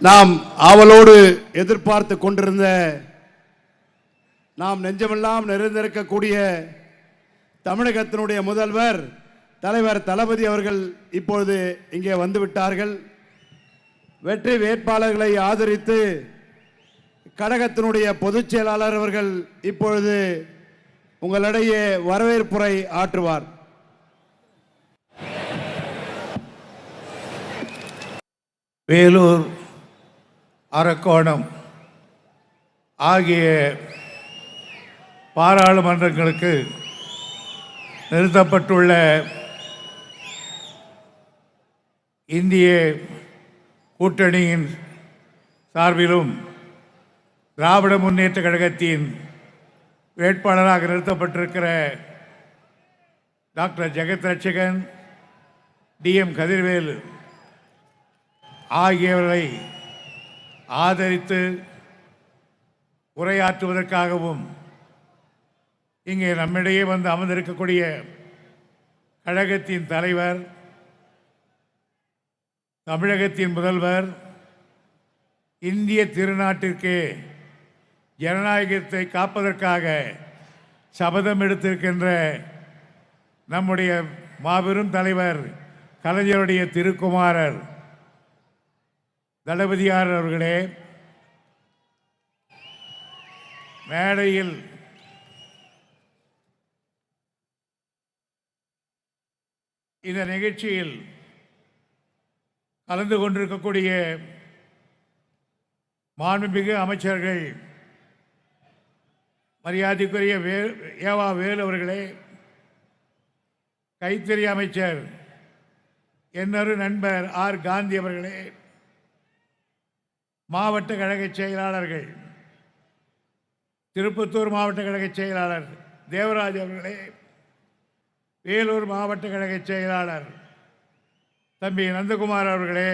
நாம் ஆவலோடு எதிர்பார்த்து கொண்டிருந்த நாம் நெஞ்சமெல்லாம் நிறைந்திருக்கக்கூடிய தமிழகத்தினுடைய முதல்வர் தலைவர் தளபதி அவர்கள் இப்பொழுது இங்கே வந்துவிட்டார்கள். வெற்றி வேட்பாளர்களை ஆதரித்து கழகத்தினுடைய பொதுச் செயலாளர் அவர்கள் இப்பொழுது உங்களிடையே வரவேற்புரை ஆற்றுவார். வேலூர் அரக்கோணம். ஆகிய பாராளுமன்றங்களுக்கு நிறுத்தப்பட்டுள்ள இந்திய கூட்டணியின் சார்பிலும் திராவிட முன்னேற்ற கழகத்தின் வேட்பாளராக நிறுத்தப்பட்டிருக்கிற டாக்டர் ஜெகத் ரட்சகன் டிஎம் கதிர்வேலு ஆகியவர்களை ஆதரித்து உரையாற்றுவதற்காகவும் இங்கே நம்மிடையே வந்து அமர்ந்திருக்கக்கூடிய கழகத்தின் தலைவர் தமிழகத்தின் முதல்வர் இந்திய திருநாட்டிற்கு ஜனநாயகத்தை காப்பதற்காக சபதம் எடுத்திருக்கின்ற நம்முடைய மாபெரும் தலைவர் கலைஞருடைய திருக்குமாரர். தளபதியார் அவர்களே மேடையில் இந்த நிகழ்ச்சியில் கலந்து கொண்டிருக்கக்கூடிய மாண்புமிகு அமைச்சர்கள் மரியாதைக்குரிய வே ஏவா வேலு அவர்களே கைத்தறி அமைச்சர் என்னொரு நண்பர் ஆர் காந்தி அவர்களே மாவட்ட கழக செயலாளர்கள். திருப்பத்தூர் மாவட்ட கழக செயலாளர் தேவராஜ் அவர்களே வேலூர் மாவட்ட கழக செயலாளர் தம்பி நந்தகுமார் அவர்களே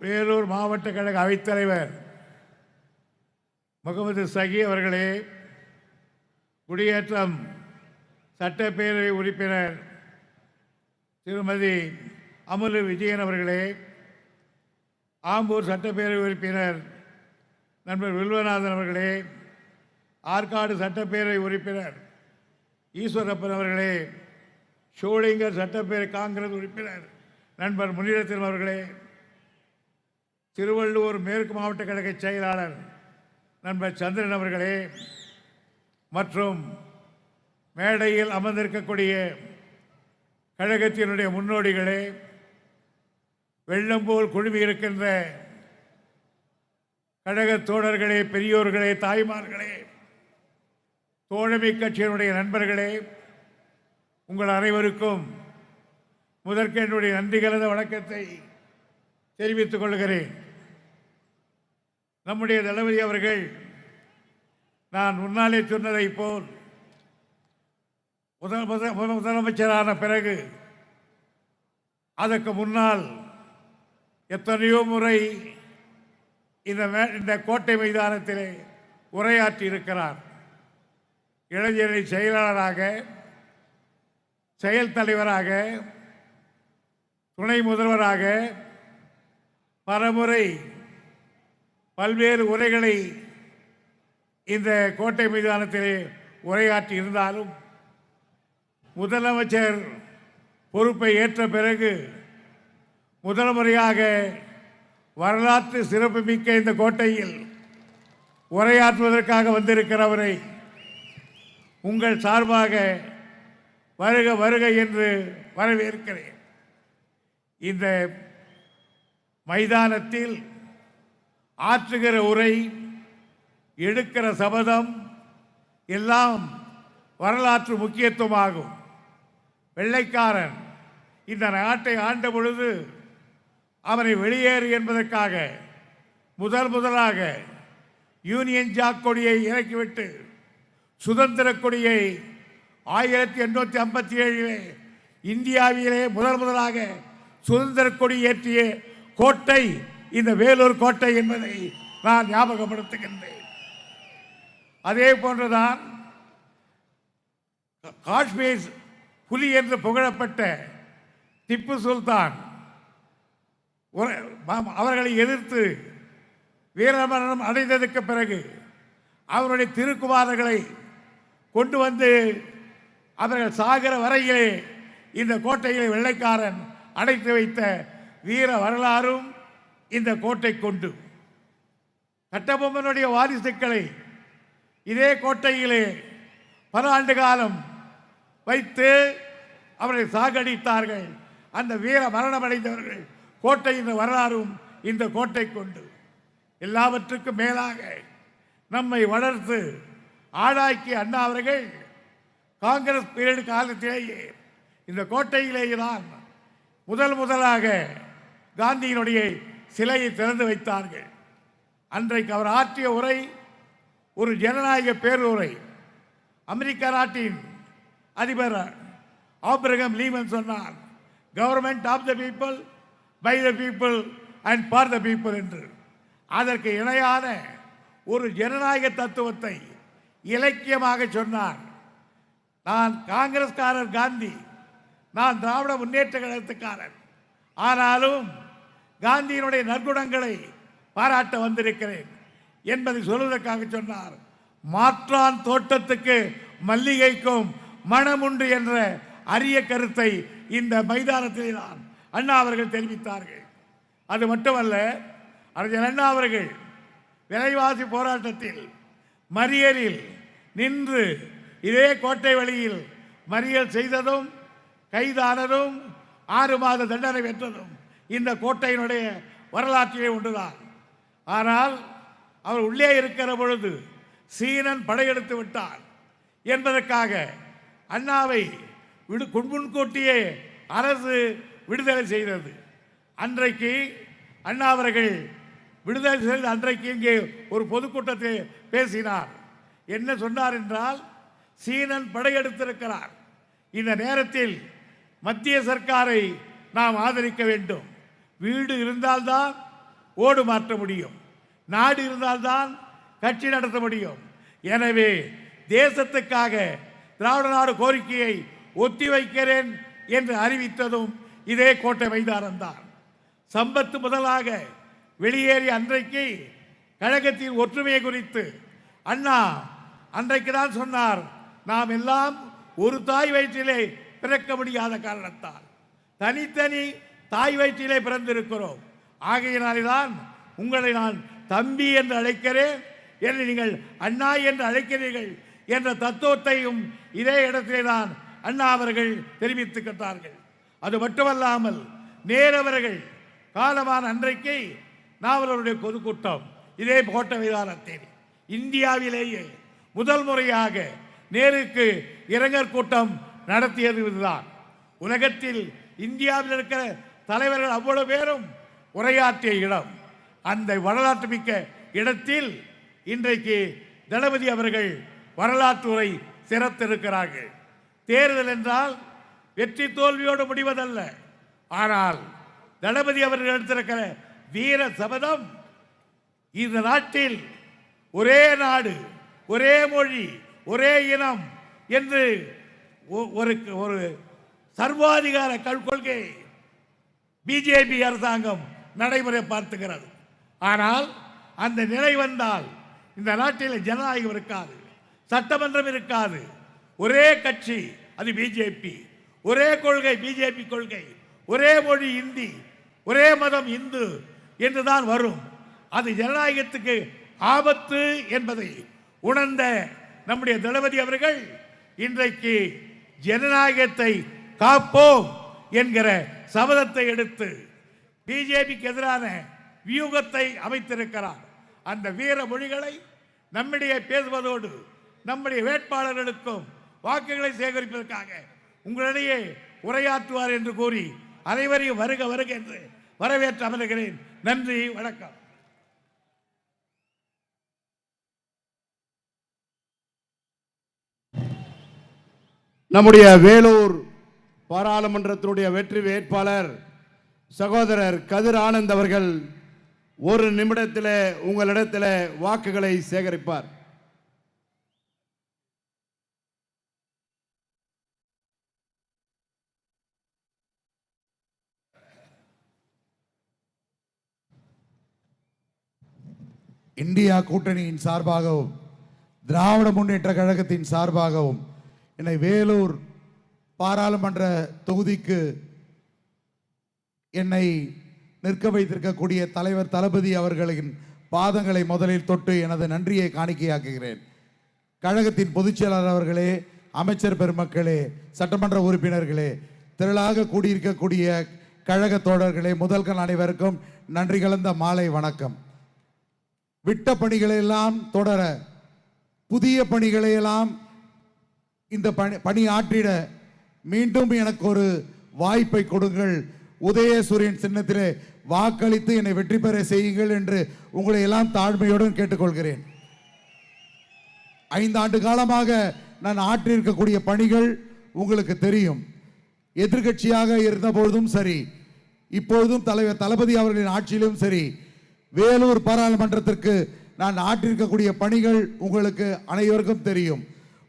வேலூர் மாவட்ட கழக அவைத்தலைவர் முகமது சகி அவர்களே குடியேற்றம் சட்டப்பேரவை உறுப்பினர் திருமதி அமுலு விஜயன் அவர்களே ஆம்பூர் சட்டப்பேரவை உறுப்பினர் நண்பர் வில்வநாதன் அவர்களே ஆற்காடு சட்டப்பேரவை உறுப்பினர் ஈஸ்வரப்பன் அவர்களே ஷோலிங்கர் சட்டப்பேரவை காங்கிரஸ் உறுப்பினர் நண்பர் முனிரத்தின் அவர்களே திருவள்ளூர் மேற்கு மாவட்ட கழக செயலாளர் நண்பர் சந்திரன் அவர்களே மற்றும் மேடையில் அமர்ந்திருக்கக்கூடிய கழகத்தினுடைய முன்னோடிகளே வெள்ளம் போல் குழுமி இருக்கின்ற கழக தோழர்களே பெரியோர்களே தாய்மார்களே தோழமை கட்சியினுடைய நண்பர்களே உங்கள் அனைவருக்கும் முதற்க என்னுடைய நன்றி கலந்த வணக்கத்தை தெரிவித்துக் கொள்கிறேன். நம்முடைய தளபதி அவர்கள் நான் முன்னாலே சொன்னதைப் போல் முதல் முதல் முதல் முதலமைச்சரான பிறகு அதற்கு முன்னால் எத்தனையோ முறை இந்த இந்த கோட்டை மைதானத்திலே உரையாற்றி இருக்கிறார். இளைஞரணி செயலாளராக செயல் தலைவராக துணை முதல்வராக பலமுறை பல்வேறு உரைகளை இந்த கோட்டை மைதானத்திலே உரையாற்றி இருந்தாலும் முதலமைச்சர் பொறுப்பை ஏற்ற பிறகு முதல் முறையாக வரலாற்று சிறப்புமிக்க இந்த கோட்டையில் உரையாற்றுவதற்காக வந்திருக்கிறவரை உங்கள் சார்பாக வருக வருக என்று வரவேற்கிறேன். இந்த மைதானத்தில் ஆற்றுகிற உரை எடுக்கிற சபதம் எல்லாம் வரலாற்று முக்கியத்துவமாகும். வெள்ளைக்காரன் இந்த நாட்டை ஆண்ட பொழுது அவனை வெளியேறு என்பதற்காக முதல் முதலாக யூனியன் ஜாக் கொடியை இறக்கிவிட்டு சுதந்திர கொடியை ஆயிரத்தி எண்ணூற்றி ஐம்பத்தி ஏழிலே இந்தியாவிலே முதல் முதலாக சுதந்திர கொடி ஏற்றிய கோட்டை இந்த வேலூர் கோட்டை என்பதை நான் ஞாபகப்படுத்துகின்றேன். அதே போன்றுதான் காஷ்மீர் புலி என்று புகழப்பட்ட திப்பு சுல்தான் அவர்களை எதிர்த்து வீரமரணம் அடைந்ததுக்கு பிறகு அவருடைய திருக்குமாரர்களை கொண்டு வந்து அவர்கள் சாகிற வரையிலே இந்த கோட்டையை வெள்ளைக்காரன் அடைத்து வைத்த வீர வரலாறும் இந்த கோட்டை கொண்டு. கட்டபொம்மனுடைய வாரிசுக்களை இதே கோட்டையிலே பல ஆண்டு காலம் வைத்து அவரை சாகடித்தார்கள். அந்த வீர மரணமடைந்தவர்கள் கோட்டையின் வரலாறும் இந்த கோட்டை கொண்டு. எல்லாவற்றுக்கும் மேலாக நம்மை வளர்த்து ஆளாக்கி அண்ணா அவர்கள் காங்கிரஸ் பீரியடு காலத்திலேயே இந்த கோட்டையிலேயே தான் முதல் முதலாக காந்தியினுடைய சிலையை திறந்து வைத்தார்கள். அன்றைக்கு அவர் ஆற்றிய உரை ஒரு ஜனநாயக பேருரை. அமெரிக்க நாட்டின் அதிபர் ஆப்ரகம் லீமன் சொன்னார் government of the people by the people and for the people என்று. அதற்கு இணையான ஒரு ஜனநாயக தத்துவத்தை இலக்கியமாக சொன்னார். நான் காங்கிரஸ்காரர் காந்தி நான் திராவிட முன்னேற்ற கழகத்துக்காரன் ஆனாலும் காந்தியினுடைய நற்குணங்களை பாராட்ட வந்திருக்கிறேன் என்பதை சொல்வதற்காக சொன்னார். மாற்றான் தோட்டத்துக்கு மல்லிகைக்கும் மனமுண்டு என்ற அரிய கருத்தை இந்த மைதானத்திலே தான் அண்ணா அவர்கள் தெரிவித்தார்கள். அது மட்டுமல்ல அறிஞர் அண்ணா அவர்கள் விலைவாசி போராட்டத்தில் மறியலில் நின்று இதே கோட்டை வழியில் மறியல் செய்ததும் கைதானதும் ஆறு மாத தண்டனை பெற்றதும் இந்த கோட்டையினுடைய வரலாற்றிலே ஒன்றுதான். ஆனால் அவர் உள்ளே இருக்கிற பொழுது சீனன் படையெடுத்து விட்டான் என்பதற்காக அண்ணாவை விடு முன்கூட்டியே அரசு விடுதலை செய்தது. அன்றைக்கு அண்ணா அவர்கள் விடுதலை செய்து அன்றைக்கு இங்கே ஒரு பொதுக்கூட்டத்தில் பேசினார். என்ன சொன்னார் என்றால் சீனன் படையெடுத்திருக்கிறார். இந்த நேரத்தில் மத்திய சர்க்காரை நாம் ஆதரிக்க வேண்டும். வீடு இருந்தால்தான் ஓடு மாற்ற முடியும். நாடு இருந்தால்தான் கட்சி நடத்த முடியும். எனவே தேசத்துக்காக திராவிட நாடு கோரிக்கையை ஒத்திவைக்கிறேன் என்று அறிவித்ததும் இதே கோட்டை மைதானம்தான் சம்பத்து முதலாக வெளியேறிய அன்றைக்கு கழகத்தின் ஒற்றுமையை குறித்து அண்ணா அன்றைக்கு தான் சொன்னார் நாம் எல்லாம் ஒரு தாய் வயிற்றிலே பிறக்க முடியாத காரணத்தால். தனித்தனி தாய் வயிற்றிலே பிறந்திருக்கிறோம். ஆகையினால்தான் உங்களை நான் தம்பி என்று அழைக்கிறேன் என்று நீங்கள் அண்ணா என்று அழைக்கிறீர்கள் என்ற தத்துவத்தையும் இதே இடத்திலே தான் அண்ணா அவர்கள் தெரிவித்துக்கிட்டார்கள் அது மட்டுமல்லாமல் நேரவர்கள் காலமான அன்றைக்கு நாவலருடைய பொதுக்கூட்டம் இதே போட்ட விதானத்தில் இந்தியாவிலேயே முதல் முறையாக நேருக்கு இரங்கற் கூட்டம் நடத்தியது இதுதான். உலகத்தில் இந்தியாவில் இருக்கிற தலைவர்கள் அவ்வளவு பேரும் உரையாற்றிய இடம் அந்த வரலாற்று மிக்க இடத்தில் இன்றைக்கு தளபதி அவர்கள் வரலாற்று உரை சிறத்திருக்கிறார்கள். தேர்தல் என்றால் வெற்றி தோல்வியோடு முடிவதல்ல. ஆனால் தளபதி அவர்கள் எடுத்திருக்கிற வீர சபதம் இந்த நாட்டில் ஒரே நாடு ஒரே மொழி ஒரே இனம் என்று ஒ- ஒரு ஒரு சர்வாதிகார கொள்கை பிஜேபி அரசாங்கம் நடைமுறை பார்த்துகிறது ஆனால் அந்த நிலை வந்தால் இந்த நாட்டில் ஜனநாயகம் இருக்காது சட்டமன்றம் இருக்காது. ஒரே கட்சி அது பிஜேபி. ஒரே கொள்கை பிஜேபி கொள்கை. ஒரே மொழி இந்தி ஒரே மதம் இந்து என்றுதான் வரும். அது ஜனநாயகத்துக்கு ஆபத்து என்பதை உணர்ந்த நம்முடைய தளபதி அவர்கள் இன்றைக்கு ஜனநாயகத்தை காப்போம் என்கிற சபதத்தை எடுத்து பிஜேபிக்கு எதிரான வியூகத்தை அமைத்திருக்கிறார். அந்த வீர மொழிகளை நம்மிடையே பேசுவதோடு நம்முடைய வேட்பாளர்களுக்கும் வாக்குகளை சேகரிப்பதற்காக உங்களிடையே உரையாற்றுவார் என்று கூறி அனைவரையும் வருக வருக என்று வரவேற்று அமர்கிறேன். நன்றி வணக்கம். நம்முடைய வேலூர் பாராளுமன்றத்தினுடைய வெற்றி வேட்பாளர் சகோதரர் கதிர் ஆனந்த் அவர்கள் ஒரு நிமிடத்தில் உங்களிடத்தில் வாக்குகளை சேகரிப்பார். இந்தியா கூட்டணியின் சார்பாகவும் திராவிட முன்னேற்ற கழகத்தின் சார்பாகவும் என்னை வேலூர் பாராளுமன்ற தொகுதிக்கு என்னை நிற்க வைத்திருக்கக்கூடிய தலைவர் தளபதி அவர்களின் பாதங்களை முதலில் தொட்டு எனது நன்றியை காணிக்கையாக்குகிறேன். கழகத்தின் பொதுச்செயலாளர் அவர்களே அமைச்சர் பெருமக்களே சட்டமன்ற உறுப்பினர்களே திரளாக கூடியிருக்கக்கூடிய கழக தோழர்களே முதல்கள் அனைவருக்கும் நன்றி கலந்த மாலை வணக்கம். விட்ட பணிகளை எல்லாம் தொடர புதிய பணிகளை எல்லாம் இந்த பணி பணி ஆற்றிட மீண்டும் எனக்கு ஒரு வாய்ப்பை கொடுங்கள். உதயசூரியன் சின்னத்திலே வாக்களித்து என்னை வெற்றி பெற செய்யுங்கள் என்று உங்களை எல்லாம் தாழ்மையுடன் கேட்டுக்கொள்கிறேன். ஐந்து ஆண்டு காலமாக நான் ஆற்றியிருக்கக்கூடிய பணிகள் உங்களுக்கு தெரியும். எதிர்க்கட்சியாக இருந்தபொழுதும் சரி இப்பொழுதும் தலைவர் தளபதி அவர்களின் ஆட்சியிலும் சரி வேலூர் பாராளுமன்றத்திற்கு நான் ஆற்றிருக்கக்கூடிய பணிகள் உங்களுக்கு அனைவருக்கும் தெரியும்.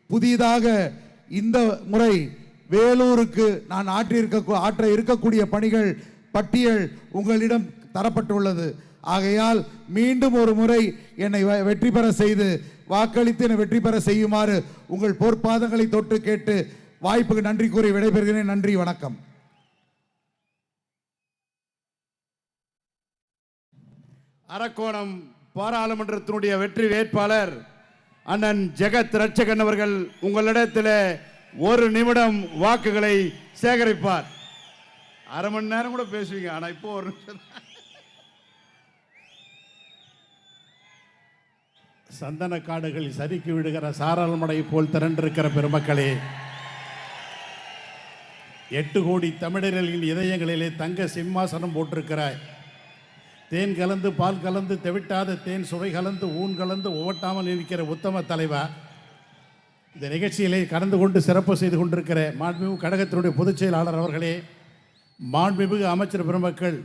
புதிதாக இந்த முறை வேலூருக்கு நான் ஆற்றியிருக்க ஆற்ற இருக்கக்கூடிய பணிகள் பட்டியல் உங்களிடம் தரப்பட்டுள்ளது. ஆகையால் மீண்டும் ஒரு முறை என்னை வெ- வெற்றி பெற செய்து வாக்களித்து என்னை வெற்றி பெற செய்யுமாறு உங்கள் பொற்பாதங்களை தொட்டு கேட்டு வாய்ப்புக்கு நன்றி கூறி விடைபெறுகிறேன். நன்றி வணக்கம். அரக்கோணம் பாராளுமன்றத்தினுடைய வெற்றி வேட்பாளர் அண்ணன் ஜெகத் ரட்சகன் அவர்கள் உங்களிடத்தில் ஒரு நிமிடம் வாக்குகளை சேகரிப்பார். அரை மணி நேரம் கூட பேசுவீங்க ஆனா இப்போ ஒரு நிமிஷம். சந்தன காடுகள் சறுக்கி விடுகிற சாரல் மடை போல் திரண்டிருக்கிற பெருமக்களே எட்டு கோடி தமிழர்களின் இதயங்களிலே தங்க சிம்மாசனம் போட்டிருக்கிறாய். தேன் கலந்து பால் கலந்து தெவிட்டாத தேன் சுவை கலந்து ஊன் கலந்து ஒவட்டாமல் இருக்கிற உத்தம தலைவா. இந்த நிகழ்ச்சியிலே கலந்து கொண்டு சிறப்பு செய்து கொண்டிருக்கிற மாண்புமிகு கழகத்தினுடைய பொதுச் செயலாளர் அவர்களே மாண்புமிகு அமைச்சர் பெருமக்கள்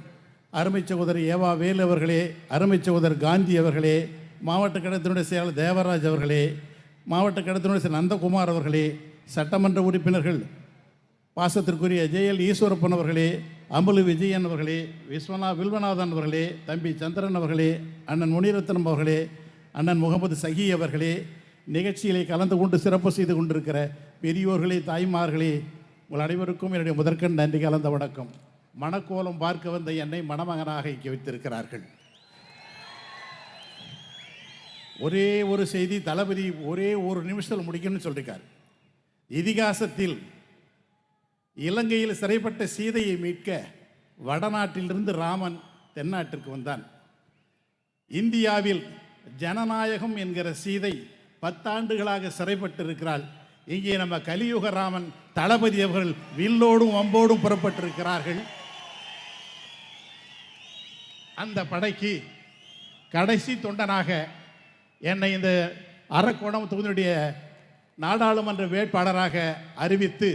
அருமை சகோதரர் ஏவா வேலு அவர்களே அருமை சகோதரர் காந்தி அவர்களே மாவட்ட கழகத்தினுடைய செயலாளர் தேவராஜ் அவர்களே மாவட்ட கழகத்தினுடைய நந்தகுமார் அவர்களே சட்டமன்ற உறுப்பினர்கள் பாசத்திற்குரிய ஜெயல் ஈஸ்வரப்பன் அவர்களே அம்புலு விஜயன் அவர்களே விஸ்வநா வில்வநாதன் அவர்களே தம்பி சந்திரன் அவர்களே அண்ணன் முனிரத்னம் அவர்களே அண்ணன் முகமது சஹி அவர்களே நிகழ்ச்சியிலே கலந்து கொண்டு சிறப்பு செய்து கொண்டிருக்கிற பெரியோர்களே தாய்மார்களே உங்கள் அனைவருக்கும் என்னுடைய முதற்கண் நன்றி கலந்த வணக்கம். மணக்கோலம் பார்க்க வந்த என்னை மணமகனாக இங்கே வைத்திருக்கிறார்கள். ஒரே ஒரு செய்தி தளபதி ஒரே ஒரு நிமிஷத்தில் முடிக்கணும்னு சொல்லியிருக்கார் இதிகாசத்தில் இலங்கையில் சிறைப்பட்ட சீதையை மீட்க வடநாட்டிலிருந்து ராமன் தென்னாட்டிற்கு வந்தான். இந்தியாவில் ஜனநாயகம் என்கிற சீதை பத்தாண்டுகளாக சிறைப்பட்டிருக்கிறாள். இங்கே நம்ம கலியுக ராமன் தளபதி அவர்கள் வில்லோடும் வம்போடும் புறப்பட்டிருக்கிறார்கள். அந்த படைக்கு கடைசி தொண்டனாக என்னை இந்த அரக்கோணம் தொகுதியுடைய நாடாளுமன்ற வேட்பாளராக அறிவித்து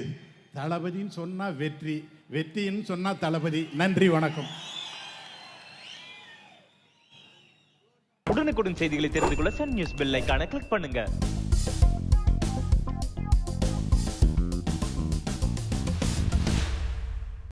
தளபதின்னு சொன்னா வெற்றி வெற்றின்னு சொன்னா தளபதி. நன்றி வணக்கம். உடனுக்குடன் செய்திகளை தெரிந்து கொள்ள சன் நியூஸ் பெல் ஐகானை கிளிக் பண்ணுங்க.